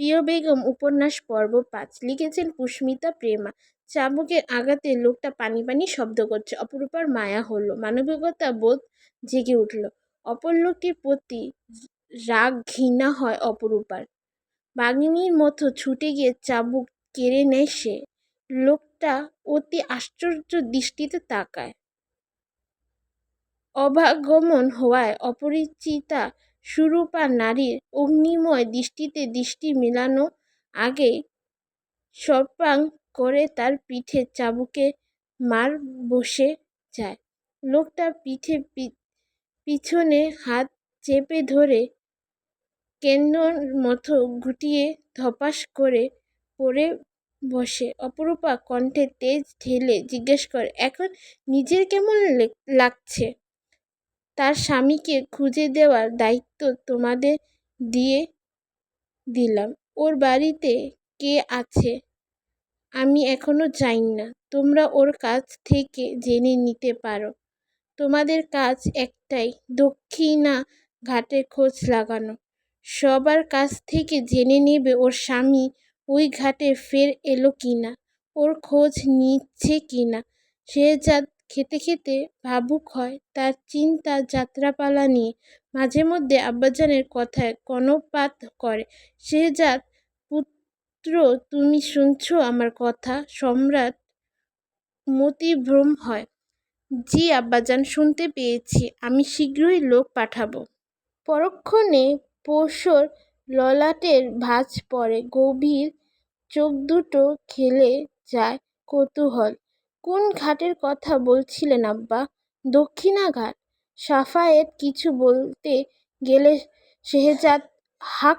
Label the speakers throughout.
Speaker 1: প্রিয় বেগম উপন্যাস পর্ব পাঁচ লিখেছেন পুষ্মিতা প্রেমা। চাবুকের আঘাতে লোকটা পানি পানি শব্দ করছে। অপরূপার মায়া হলো। মানবিকতা বোধ জেগে উঠল। অপর লোকটির প্রতি রাগ ঘৃণা হয় অপরূপার। বাঘিনীর মতো ছুটে গিয়ে চাবুক কেড়ে নেয় সে। লোকটা অতি আশ্চর্য দৃষ্টিতে তাকায়। অভাগমন হওয়ায় অপরিচিতা সুরূপা নারীর অগ্নিময় দৃষ্টিতে দৃষ্টি মেলানো আগেই সপাং করে তার পিঠে চাবুকে মার বসে যায়। লোকটা পিঠে পিছনে হাত চেপে ধরে কেন্দ্রর মতো গুটিয়ে ধপাস করে পড়ে বসে। অপরূপা কণ্ঠে তেজ ঢেলে জিজ্ঞেস করে, এখন নিজের কেমন লাগছে? তার স্বামীকে খুঁজে দেওয়ার দায়িত্ব তোমাদের দিয়ে দিলাম। ওর বাড়িতে কে আছে? আমি এখনও জানি না। তোমরা ওর কাছ থেকে জেনে নিতে পারো। তোমাদের কাজ একটাই, দক্ষিণা ঘাটে খোঁজ লাগানো। সবার কাছ থেকে জেনে নেবে ওর স্বামী ওই ঘাটে ফের এলো কিনা, ওর খোঁজ নিচ্ছে কিনা। সে যা খেতে খেতে ভাবুক হয় তার চিন্তা যাত্রাপালা নিয়ে। মাঝে মধ্যে আব্বাজানের কথায় কর্ণপাত করে শেহজাদ পুত্র তুমি শুনছ আমার কথা? সম্রাট মতিভ্রম হয়। জি আব্বাজান, শুনতে পেয়েছি। আমি শীঘ্রই লোক পাঠাবো। পরক্ষণে পশুর ললাটের ভাঁজ পড়ে। গভীর চোখ দুটো খেলে যায় কৌতূহল। কোন ঘাটের কথা বলছিলেন আব্বা? দক্ষিণা ঘাট সাফায়েত কিছু বলতে গেলে শেহজাদ হাঁক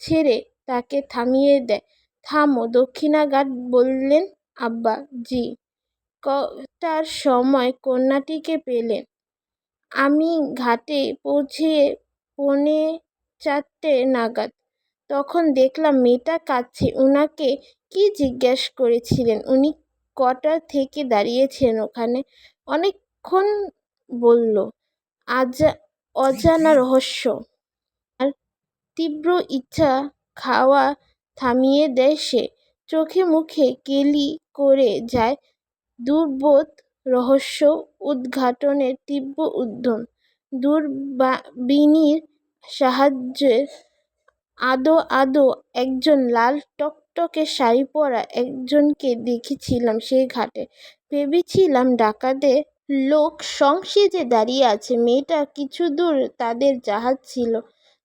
Speaker 1: ছেড়ে তাকে থামিয়ে দেয়। থামো দক্ষিণা ঘাট বললেন আব্বা, জি। কটার সময় কন্যাটিকে পেলেন। আমি ঘাটে পৌঁছে পৌনে চারটে নাগাদ। তখন দেখলাম মেয়েটা কাঁদছে। উনাকে কি জিজ্ঞেস করেছিলেন? উনি কটা থেকে দাঁড়িয়েছেন ওখানে? অনেকক্ষণ বলল, আজা অজানা রহস্য। আর তীব্র ইচ্ছা খাওয়া থামিয়ে দেয় সে। চোখে মুখে কেলি করে যায় দুর্বোধ রহস্য উদ্ঘাটনের তীব্র উদ্যম। দূরবীনের সাহায্যে আদো আদো একজন লাল টকটকে শাড়ি পরা একজনকে দেখেছিলাম সেই ঘাটে। ভেবেছিলাম ডাকাতের লোক সংসেজে দাঁড়িয়ে আছে, মেয়েটা কিছু দূর তাদের জাহাজ ছিল।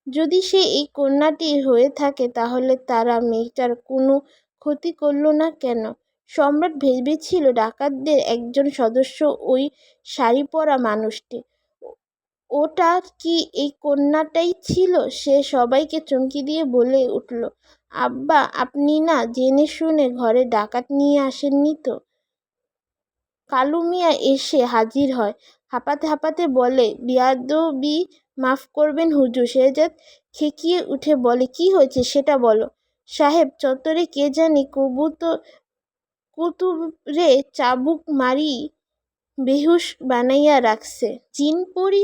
Speaker 1: যদি সে এই কন্যাটি হয়ে থাকে তাহলে তারা মেয়েটার কোনো ক্ষতি করল না কেন? সম্রাট ভেবেছিল ডাকাতদের একজন সদস্য ওই শাড়ি পরা মানুষটি। ওটা কি এই কন্যাটাই ছিল? সে সবাইকে চমকি দিয়ে বলে উঠল আব্বা, আপনি না জেনে শুনে ঘরে ডাকাত নিয়ে আসেননি তো? কালু মিয়া এসে হাজির হয়। হাঁপাতে হাঁপাতে বলে, বিয়াদবি মাফ করবেন হুজুর শেহজাদ খেকিয়ে উঠে বলে, কি হয়েছে সেটা বলো। সাহেব, চত্বরে কে জানি কবুতর কুতুরে চাবুক মারি বেহুশ বানাইয়া রাখছে। জিনপরি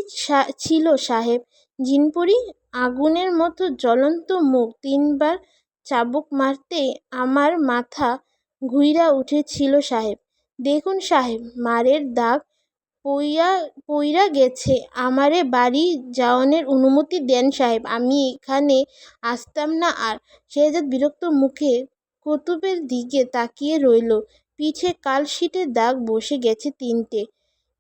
Speaker 1: ছিল সাহেব। জিনপরি আগুনের মতো জ্বলন্ত মুখ তিনবার চাবুক মারতেই আমার মাথা ঘুইরা উঠেছিল সাহেব। দেখুন সাহেব, মারের দাগ পইয়া, পইরা গেছে। আমারে বাড়ি যাওনের অনুমতি দেন সাহেব। আমি এখানে আসতাম না। আর শেহজাদ বিরক্ত মুখে কুতুবের দিকে তাকিয়ে রইল। পিঠে কালশিটের দাগ বসে গেছে তিনটে।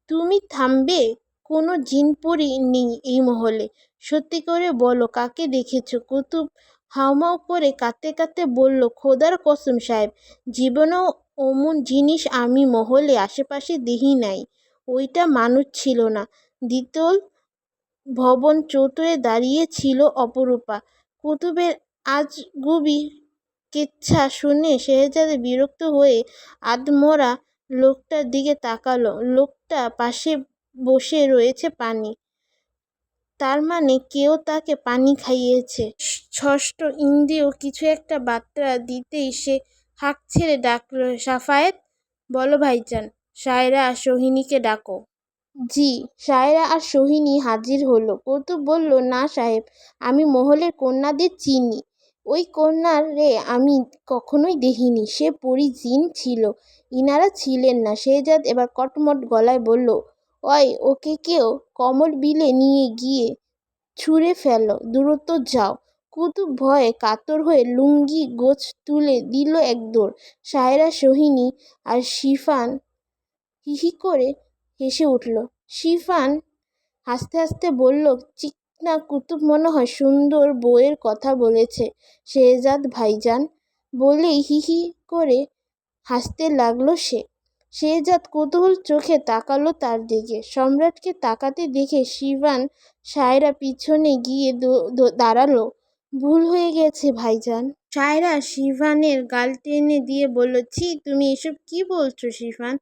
Speaker 1: তুমি থামবে? কোনো জিনপরি নেই এই মহলে। সত্যি করে বলো, কাকে দেখেছ? কুতুব হাউমাউ করে কাঁদতে কাঁদতে বলল, খোদার কসম সাহেব, জীবনেও অমন জিনিস আমি মহলে আশেপাশে দেখি নাই। ওইটা মানুষ ছিল না। দ্বিতল ভবন চত্বরে দাঁড়িয়ে ছিল অপরূপা। কুতুবের আজগুবি কেচ্ছা শুনে শেহজাদে বিরক্ত হয়ে আধমরা লোকটার দিকে তাকালো। লোকটা পাশে বসে রয়েছে পানি। তার মানে কেউ তাকে পানি খাইয়েছে। ষষ্ঠ ইন্দ্রিয় কিছু একটা বার্তা দিতেই সে হাঁক ছেড়ে ডাকল, সাফায়েত, বলো ভাইজান, সায়রা আর সোহিনীকে ডাকো। জি, সায়রা আর সোহিনী হাজির হলো। কৌতুক বলল, না সাহেব, আমি মহলের কন্যাদের চিনি। ওই কন্যার রে আমি কখনোই দেখিনি। সে পরী জিন ছিল। ইনারা ছিলেন না। শেহজাদ এবার কটমট গলায় বলল অয় ওকে কেউ কমল বিলে নিয়ে গিয়ে ছুঁড়ে ফেলো দূরত্ব যাও। কুতুব ভয়ে কাতর হয়ে লুঙ্গি গোছ তুলে দিল এক দৌড়। সায়রা, সোহিনী আর শিফান হিহি করে হেসে উঠল। শিফান হাসতে হাসতে বলল চিকনা কুতুব মনে হয় সুন্দর বউয়ের কথা বলেছে। শেহজাদ ভাইজান। বলেই হি হি করে হাসতে লাগল সে। শেহজাদ কৌতূহল চোখে তাকালো তার দিকে। সম্রাটকে তাকাতে দেখে শিবান সায়রা পিছনে গিয়ে দাঁড়াল। ভুল হয়ে গেছে, ভাইজান। সায়রা শিফানের গাল টেনে দিয়ে বলল, ছি, তুমি এসব কি বলছো শিফান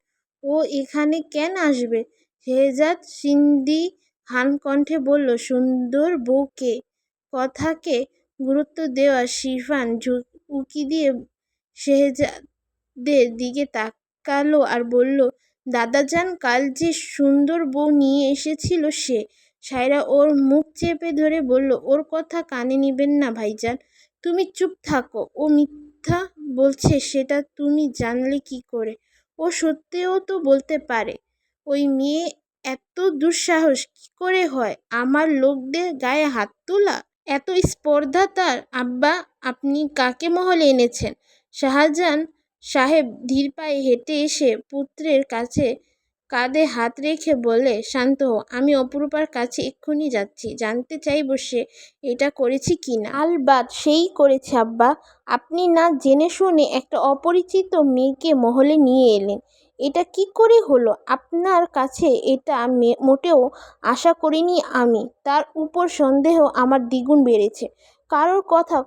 Speaker 1: ও এখানে কেন আসবে? শেহজাদ সিন্দি হান কণ্ঠে বলল, সুন্দর বউকে, কথাকে গুরুত্ব দেওয়া শিফান উকি দিয়ে শেহজাদের দিকে তাকালো আর বলল, দাদাজান, কাল যে সুন্দর বউ নিয়ে এসেছিল সে। সায়রা ওর মুখ চেপে ধরে বলল, ওর কথা কানে নিবেন না ভাইজান। তুমি চুপ থাকো, ও মিথ্যা বলছে, সেটা তুমি জানলে কি করে? ও সত্যিও তো বলতে পারে। ওই মেয়ে এত দুঃসাহস, কি করে হয়? আমার লোকদের গায়ে হাত তোলা? এত স্পর্ধা তার? আব্বা, আপনি কাকে মহলে এনেছেন? শাহজাহান সাহেব ধীর পায়ে হেঁটে এসে পুত্রের কাছে কাঁধে হাত রেখে বলে শান্ত হো আমি অপরূপার কাছে এক্ষুনি যাচ্ছি। জানতে চাইব সে এটা করেছি কি না? আলবাদ সেই করেছে, আব্বা, আপনি না জেনে শুনে একটা অপরিচিত মেয়েকে মহলে নিয়ে এলেন। এটা কি করে হলো? আপনার কাছে এটা মোটেও আশা করিনি আমি। তার উপর সন্দেহ আমার দ্বিগুণ বেড়েছে। কারোর কথা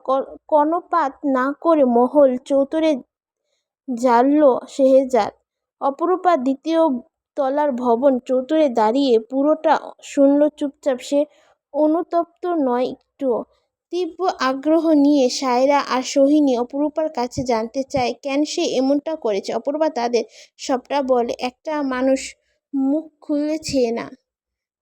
Speaker 1: কর্ণপাত না করে মহল চৌতরে জানল শেহজাদ। অপরূপা দ্বিতীয় তলার ভবন চৌতরে দাঁড়িয়ে পুরোটা শুনল চুপচাপ। সে অনুতপ্ত নয় একটুও তীব্র আগ্রহ নিয়ে সায়রা আর সোহিনী অপরূপার কাছে জানতে চায়, কেন সে এমনটা করেছে? অপরূপা তাদের সবটা বলে। একটা মানুষ মুখ খুলেছে না।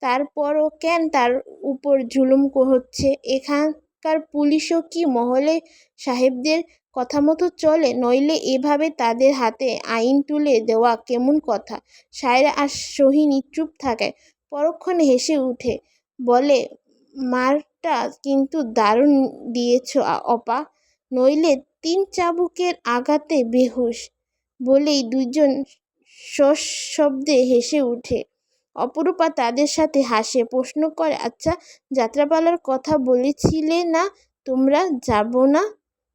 Speaker 1: তারপরও কেন তার উপর জুলুম হচ্ছে এখানকার পুলিশও কি মহলে সাহেবদের কথা মতো চলে, নইলে এভাবে তাদের হাতে আইন তুলে দেওয়া কেমন কথা? সায়রা আর সোহিনী চুপ থাকায় পরক্ষণে হেসে উঠে, বলে, মারটা কিন্তু দারুণ দিয়েছ অপা, নইলে তিন চাবুকের আঘাতে বেহুশ, বলেই দুজন সশব্দে হেসে উঠে। অপরূপা তাদের সাথে হাসে, প্রশ্ন করে আচ্ছা যাত্রাপালার কথা বলেছিলে না? তোমরা যাব না?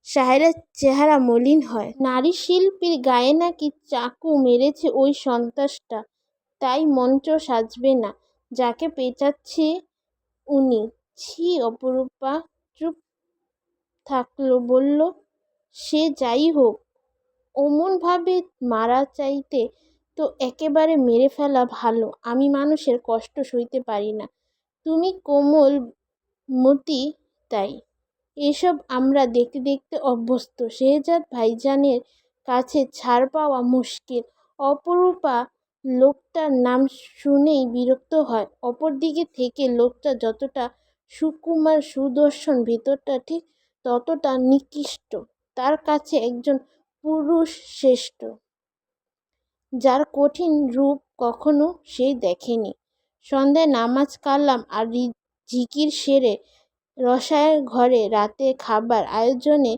Speaker 1: সাহেরার চেহারা মলিন হয়। নারী শিল্পীর গায়ে নাকি চাকু মেরেছে ওই সন্ত্রাসটা। তাই মঞ্চ সাজবে না, যাকে পেঁচাচ্ছে উনি। ছি, অপরূপা, চুপ থাকল, বলল, সে যাই হোক। অমনভাবে মারা চাইতে তো একেবারে মেরে ফেলা ভালো। আমি মানুষের কষ্ট সইতে পারি না। তুমি কোমল মতি তাই। এসব আমরা দেখতে দেখতে অভ্যস্ত। শেহজাদ ভাইজানের কাছে ছাড় পাওয়া মুশকিল। অপরূপা লোকটার নাম শুনেই বিরক্ত হয়। অপরদিকে থেকে লোকটা যতটা সুকুমার সুদর্শন ভেতরটা ঠিক ততটা নিকৃষ্ট। তার কাছে একজন পুরুষ শ্রেষ্ঠ, যার কঠিন রূপ কখনো সে দেখেনি। সন্ধ্যায় নামাজ কালাম আর জিকির সেরে রসায়ের ঘরে রাতে খাবার আয়োজনে